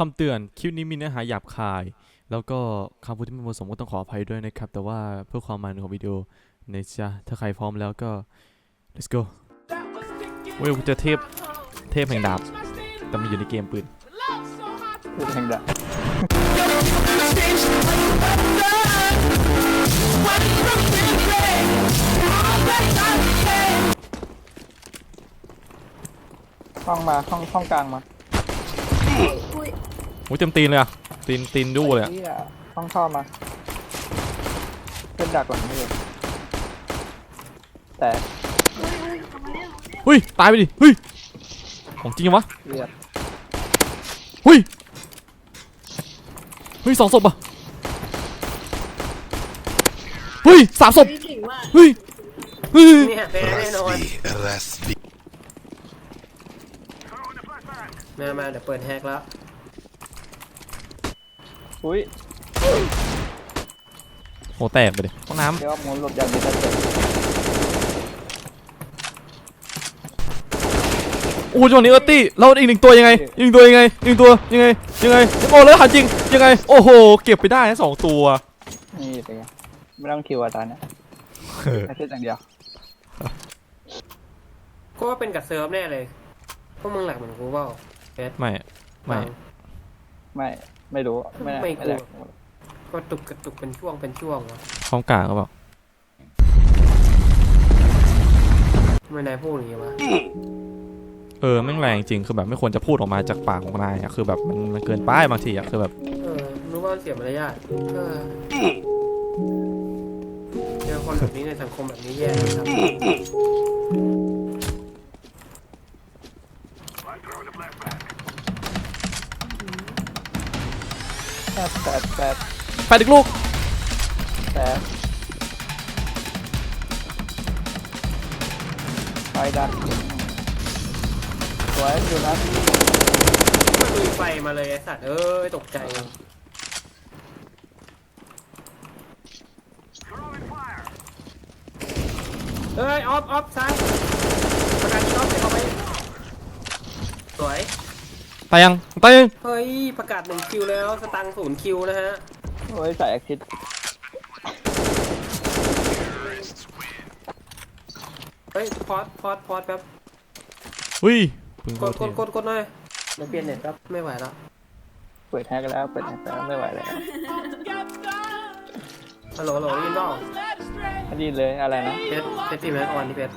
คำเตือนคลิปนี้มีเนื้อหาหยาบคาย แล้วก็คำพูดที่ไม่เหมาะสมก็ต้องขออภัยด้วยนะครับ แต่ว่าเพื่อความมันของวิดีโอนะจ๊ะถ้าใครพร้อมแล้วก็ let's go เว้ยกูเจะเทพเทพแห่งดาบ แต่มันอยู่ในเกมปืนพูดแห่งดะห้องมาห้องห้องกลางมา โอ้ยเต็มตีนเลยอะตีนตีนดูเลยอะเหี้ยห้องเข้ามาเป็นดักหลังนี่อยู่แต่เฮ้ยตายไปดิเฮ้ยของจริงวะเลือดเฮ้ยเฮ้ยสองศพอะเฮ้ยสามศพเก่งมากเฮ้ยเฮ้ยเนี่ยเป็นแน่นอน Raspi. มามาเดี๋ยวเปิดแฮกแล้ว อุ้ยโหแตกไปดิห้องน้เดี๋ยวมุนหลบอย่างนี้ได้เจ็บำโอ้จังหวะนี้เออร์ตี้แล้วอีกหนึ่งตัวยังไงอีกหนึ่งตัวยังไงอีกหนึ่งตัวยังไงยังไงโอ้แล้วหันจริงยังไงโอ้โหเก็บไปได้นะสองตัวนี่เป็นไงไม่ต้องคิวอาจารย์เนี่ยแค่เทศอย่างเดียวก็ว่าเป็นกับเซิร์ฟแน่เลยพวกมึงหลักเหมือนกูเปล่าเอสไม่ไม่ ไม่ ไม่รู้ไม่ไม่กลัวแหลกก็ตุกกระตุกเป็นช่วงเป็นช่วงวะห้องกลางก็บอกทำไมนายพูดอย่างงี้วะเออแม่งแรงจริงคือแบบไม่ควรจะพูดออกมาจากปากของนายอะคือแบบมันมันเกินไปบางทีอะคือแบบเออรู้ว่ามันเสียมารยาทก็เจอคนแบบนี้ในสังคมแบบนี้แย่นะครับ แปดแปดแปดแปดอีกลูกแปดไฟดันสวยอยู่นะมาลุยไฟมาเลยไอ้สัตว์เอ้ยตกใจเอ้ยออฟออฟซ้ายประกาศออฟให้ออกไปสวย ตายยังตายยังเฮ้ย ประกาศหนึ่งคิวแล้วสตังค์ศูนย์คิวนะฮะ โอ้ยใส่แอคทิสเฮ้ยพอดพอดพอดแป๊บอุ้ยพึ่งกโทดษกทีดกดกดหน่อยเดี๋ยวเปลี่ยนเน็ตแป๊บไม่ไหวแล้วเปิดแฮกแล้วเปิดแฮกแล้วไม่ไหวแล้วฮัลโหลฮัลโหลได้ยินเปล่าอันนี้เลยอะไรนะเพชรเพชรทีแมนออนที่เพชร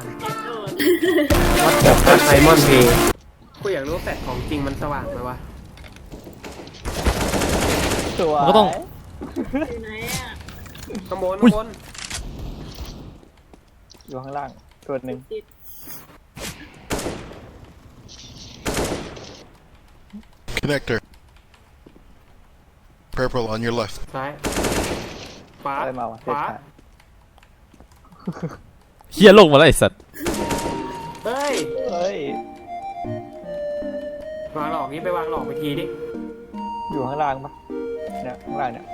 เพ so ชรออน much. วัดแบบพัดไซมอนเพย์กูอยากรู้ว่าแฟลชของจริงมันสว่างไหมวะสวยมันก็ต้อง อยู่ไหนอะข้างบนข้างบนอยู่ข้างล่างตัวหนึ่งติด Connector. Purple on your left. ซ้ายขวาอะไรมาวะขเทศวาชาติ เฮียลงมาแล้วไอ้สัตว์เฮ้ยเฮ้ยวางหลอกนี้ไปวางหลอกไปทีดิอยู่ข้างล่างปะเนี่ยข้างล่างเนี่ย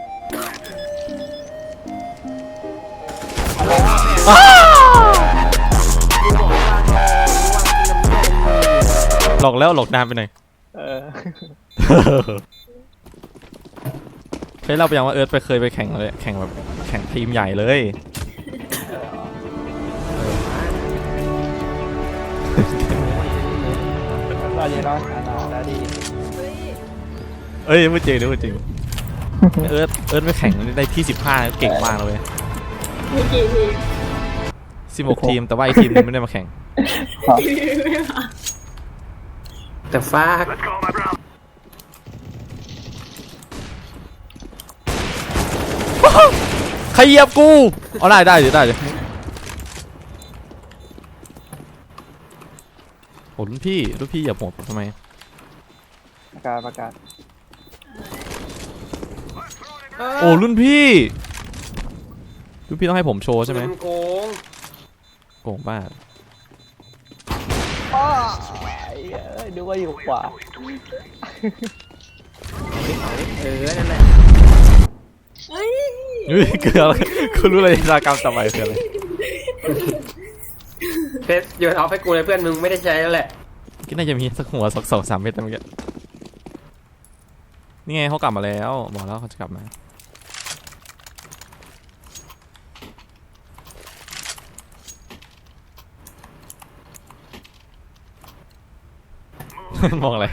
หลอกแล้วหลอกนานไปหน่อยเออเคยเล่าไปยังว่าเอิร์ธไปเคยไปแข่งเลยแข่งแบบแข่งทีมใหญ่เลย เราเยน้อยอาณาแล้วดีเฮ้ยเอ้ยไม่จริงนะไม่จริง เอิร์ธเอิร์ธไปแข่งได้ที่สิบห้าเก่งมากเลยมีกี่ทีมสิบหกทีมแต่ว่าไอทีมนึงไม่ได้มาแข่งไม่มาแต่ฟากใครเหยียบกู เอาได้ได้เดี๋ยวได้เดี๋ยวโอ้ รุ่นพี่รุ่นพี่เหยียบหัวผมทำไมประกาศประกาศโอ้รุ่นพี่รุ่นพี่ต้องให้ผมโชว์ใช่ไหมนโกงโกงบ้าอ้าวไอ้เอ้ยดูว่าอยู่ขวาเออนั่นแหละเฮ้ยเฮ้ยคืออะไรคุณรู้เลยชะตากรรมต่อไปคืออะไรเพชรโยนออฟให้กูเลยเพื่อนมึงไม่ได้ใช้แล้วแหละ ก็น่าจะมีสักหัวสักสองสามเม็ดแต่เมื่อกี้นี่ไงเขากลับมาแล้วบอกแล้วเขาจะกลับมามองอะไร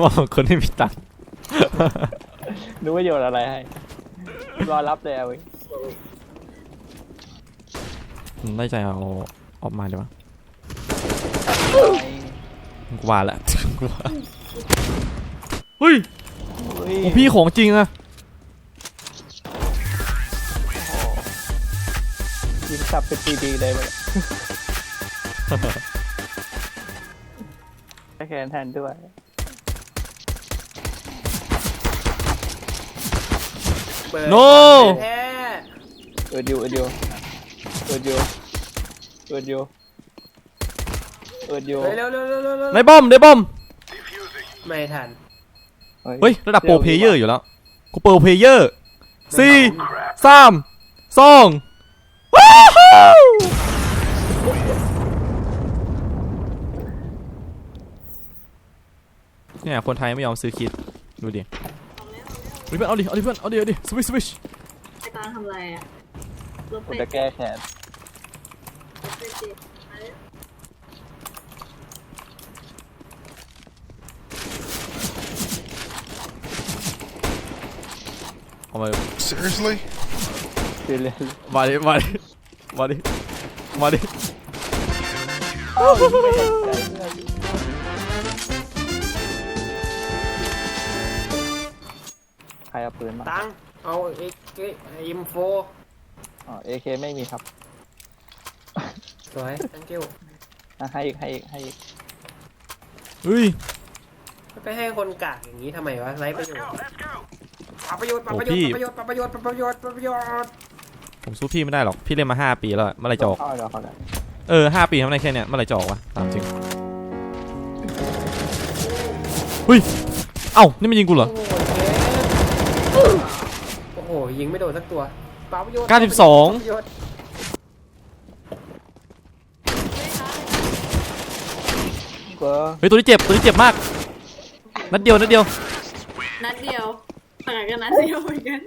มองคนที่มีตังค์นึกว่าโยนอะไรให้ รอรับเลยเอาไว้ยผมได้ใจเอาออกมาเลยวะ กูว่าแล้วกูว่าเฮ้ยเฮ้ยโอ้พี่ของจริงอะยิงสับเป็นปีดีเลยไปแค่แคนแทนด้วยเปิดโนแท้เออดิวเออดิวเออดิวเออดิว เออดิวเฮ้ยเร็วเร็วเร็วเร็วเร็วในบอมในบอม ไม่ทัน เฮ้ย ระดับโปรเพลเยอร์อยู่แล้ว กูโปรเพลเยอร์สี่สามสองว้าวเนี่ยคนไทยไม่ยอมซื้อคิด ดูดิเอาเพื่อนเอาดิ เอาดิเพื่อน เอาดิ เอาดิสวิชสวิชไอตาทำอะไรอะลบผมไปจะแก้แค้น ลบไปเจ็ดมาเลย เอามา Seriously? คือเลยมาดิ มาดิ มาดิ มาดิอ้าวไม่เห็นใจเพื่อนใครเอาปืนมาตัง เอาเอ็กอิมโฟอ๋อเอเคไม่มีครับสวย thank you อะให้อีกให้อีกให้อีกเฮ้ย ไปให้คนกากอย่างนี้ทำไมวะไร้ประโยชน์ ปรับประโยชน์ปรับประโยโอ้พี่ชน์ปรับประโยชน์ปรับประโยชน์ปรับประโยชน์ปรับประโยชน์ผมสู้พี่ไม่ได้หรอก พี่เล่นมาห้าปีแล้วอะเมื่อไหรจะออกเข้าเดี๋ยวเข้าเดี๋ยวเออห้าปีทำได้แค่เนี้ยเมื่อไหรจะออกวะตามจริงเฮ้ยเอ้านี่มันยิงกูเหรอโอ้โหยิงไม่โดนสักตัวปรับประโยชน์92ปรับประโยชน์เก็เฮ้ยตัวนี้เจ็บตัวนี้เจ็บมากนัดเดียวนัดเดียวนัดเดียว ต่างกันนัดเดียวเหมือนกัน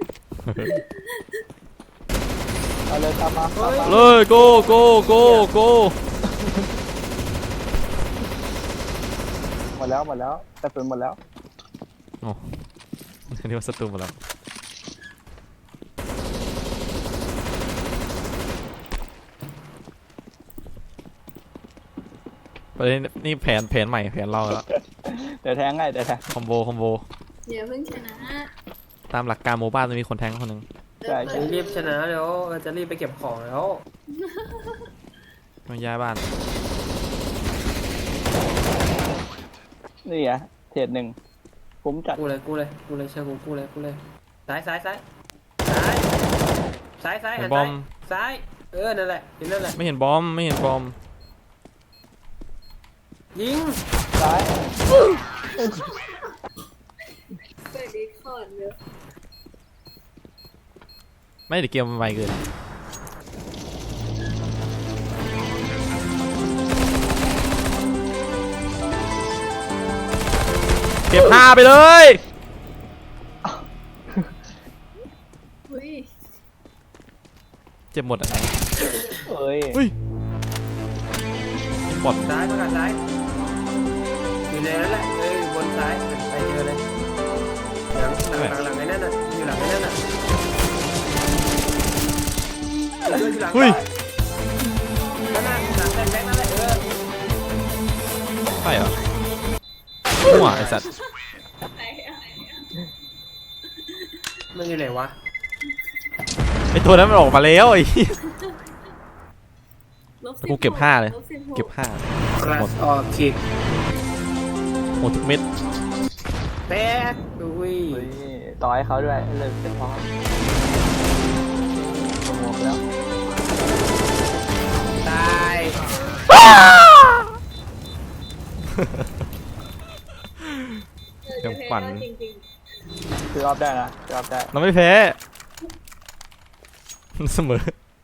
เอาเลยตามมาตามมาเลยโกโกโกโกหมดแล้วหมดแล้วกระสุนหมดแล้วนี่ว่าศัตรูหมดแล้วประเด็นนี่แผนแผนใหม่แผนเราแล้ว เดี๋ยวแทงให้เดี๋ยวแทงคอมโบคอมโบ เดี๋ยวเพิ่งชนะ ตามหลักการโมบ้าจะมีคนแทงคนหนึ่งใช่เดี๋ยวรีบชนะแล้วเออจะรีบไปเก็บของแล้วมันย้ายบ้านนี่อะเทรดหนึ่งคุ้มจัดกูเลยกูเลยกูเลยเชื่อกูกูเลยกูเลยซ้ายซ้ายซ้ายซ้ายซ้ายซ้ายเห็หันนบอซ้ายมซ้ายเออนั่นแหละเห็นนั่นแหละไม่เห็นบอมไม่เห็นบอมยิงซ้ายเปิดดีคอร์ดเลย ไม่เดี๋ยวเกมมันไวเกินเก็บห้าไปเลย อุ้ยเจ็บหมดอะเอ้ยอุ้ยบอดซ้ายประกาศซ้ายอยู่ในนั้นแหละเอ้ยบนซ้ายไปเจอเลยหลังหลังหลังหลังไอ้นั่นน่ะอยู่หลังไอ้นั่นน่ะ อยู่หลังอุ้ยนั่นน่ะหลังแบงค์นั่นแหละเออใช่เหรอมั่วไอสัตว์มันอยู่ไหนวะไอตัวนั้นมันออกมาแล้วไอ้เหี้ย ลบแต่กูเก็บห้าเลย บสิหเก็บห้ารัสออกคิกหมดทุกเม็ดแป๊กอุ้ยเฮ้ยต่อให้เขาด้วยเลยเป็นพร้อมขโมยไปแล้ว ตายเออยังปั่น จริงคือรอบได้นะคือรอบได้เราไม่แพ้ เสมอ